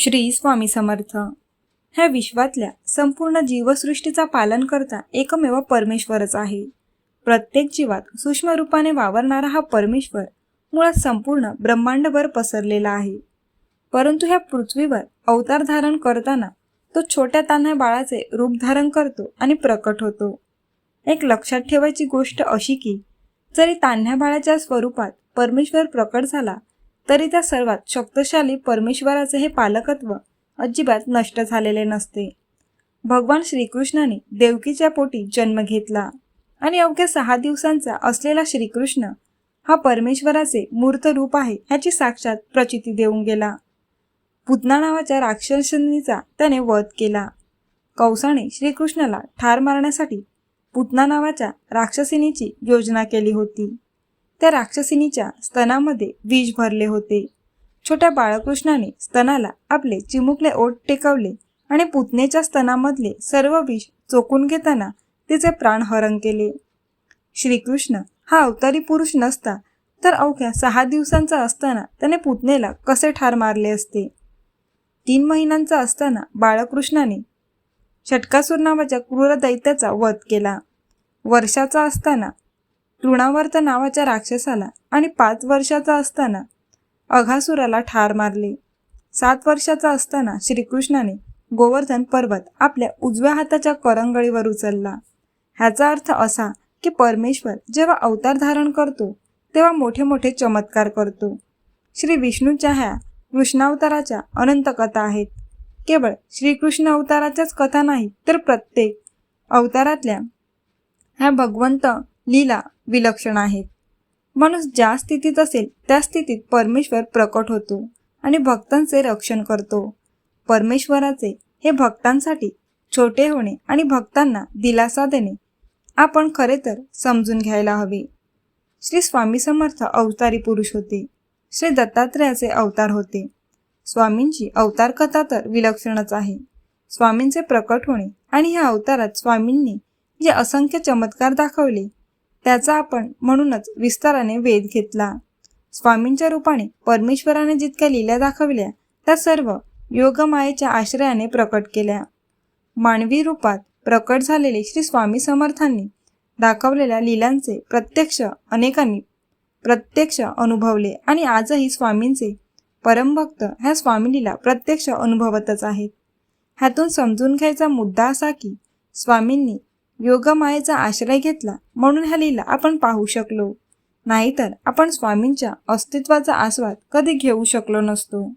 श्री स्वामी समर्थ. ह्या विश्वातल्या संपूर्ण जीवसृष्टीचा पालन करता एकमेव परमेश्वरच आहे. प्रत्येक जीवात सूक्ष्म रूपाने वावरणारा हा परमेश्वर मुळात संपूर्ण ब्रह्मांडभर पसरलेला आहे. परंतु ह्या पृथ्वीवर अवतार धारण करताना तो छोट्या तान्ह्या बाळाचे रूप धारण करतो आणि प्रकट होतो. एक लक्षात ठेवायची गोष्ट अशी की जरी तान्ह्या बाळाच्या स्वरूपात परमेश्वर प्रकट झाला तरी त्या सर्वात शक्तशाली परमेश्वराचे हे पालकत्व अजिबात नष्ट झालेले नसते. भगवान श्रीकृष्णाने देवकीच्या पोटी जन्म घेतला आणि अवघ्या सहा दिवसांचा असलेला श्रीकृष्ण हा परमेश्वराचे मूर्त रूप आहे ह्याची साक्षात प्रचिती देऊन गेला. पुतना नावाच्या राक्षसनीचा त्याने वध केला. कौसाने श्रीकृष्णाला ठार मारण्यासाठी पुतना नावाच्या राक्षसिनीची योजना केली होती. त्या राक्षसिनीच्या स्तनामध्ये विष भरले होते. छोट्या बाळकृष्णाने स्तनाला आपले चिमुकले ओठ टेकवले आणि पुतनेच्या स्तनामधले सर्व विष चोकून घेताना तिचे प्राण हरण केले. श्रीकृष्ण हा अवतारी पुरुष नसता तर अवघ्या सहा दिवसांचा असताना त्याने पुतनेला कसे ठार मारले असते? तीन महिन्यांचा असताना बाळकृष्णाने षटकासूर नावाच्या क्रूर दैत्याचा वध केला. वर्षाचा असताना तृणावर्त नावाच्या राक्षसाला आणि पाच वर्षाचा असताना अघासुराला ठार मारले. सात वर्षाचा असताना श्रीकृष्णाने गोवर्धन पर्वत आपल्या उजव्या हाताच्या करंगळीवर उचलला. ह्याचा अर्थ असा की परमेश्वर जेव्हा अवतार धारण करतो तेव्हा मोठे मोठे चमत्कार करतो. श्री विष्णूच्या ह्या कृष्णावताराच्या अनंत कथा आहेत. केवळ श्रीकृष्ण अवताराच्याच कथा नाही तर प्रत्येक अवतारातल्या ह्या भगवंत लीला विलक्षण आहेत. माणूस ज्या स्थितीत असेल त्या स्थितीत परमेश्वर प्रकट होतो आणि भक्तांचे रक्षण करतो. परमेश्वराचे हे भक्तांसाठी छोटे होणे आणि भक्तांना दिलासा देणे आपण खरे तर समजून घ्यायला हवे. श्री स्वामी समर्थ अवतारी पुरुष होते. श्री दत्तात्रेयाचे अवतार होते. स्वामींची अवतार कथा तर विलक्षणच आहे. स्वामींचे प्रकट होणे आणि ह्या अवतारात स्वामींनी जे असंख्य चमत्कार दाखवले त्याचा आपण म्हणूनच विस्ताराने वेध घेतला. स्वामींच्या रूपाने परमेश्वराने जितक्या लीला दाखवल्या त्या सर्व योगमायेच्या आश्रयाने प्रकट केल्या. मानवी रूपात प्रकट झालेले श्री स्वामी समर्थांनी दाखवलेल्या लीलांचे प्रत्यक्ष अनेकांनी प्रत्यक्ष अनुभवले आणि आजही स्वामींचे परमभक्त ह्या स्वामीलीला प्रत्यक्ष अनुभवतच आहेत. ह्यातून समजून घ्यायचा मुद्दा असा की स्वामींनी योगमायेचा आश्रय घेतला म्हणून ह्या लीला आपण पाहू शकलो. नाहीतर आपण स्वामींच्या अस्तित्वाचा आस्वाद कधी घेऊ शकलो नसतो.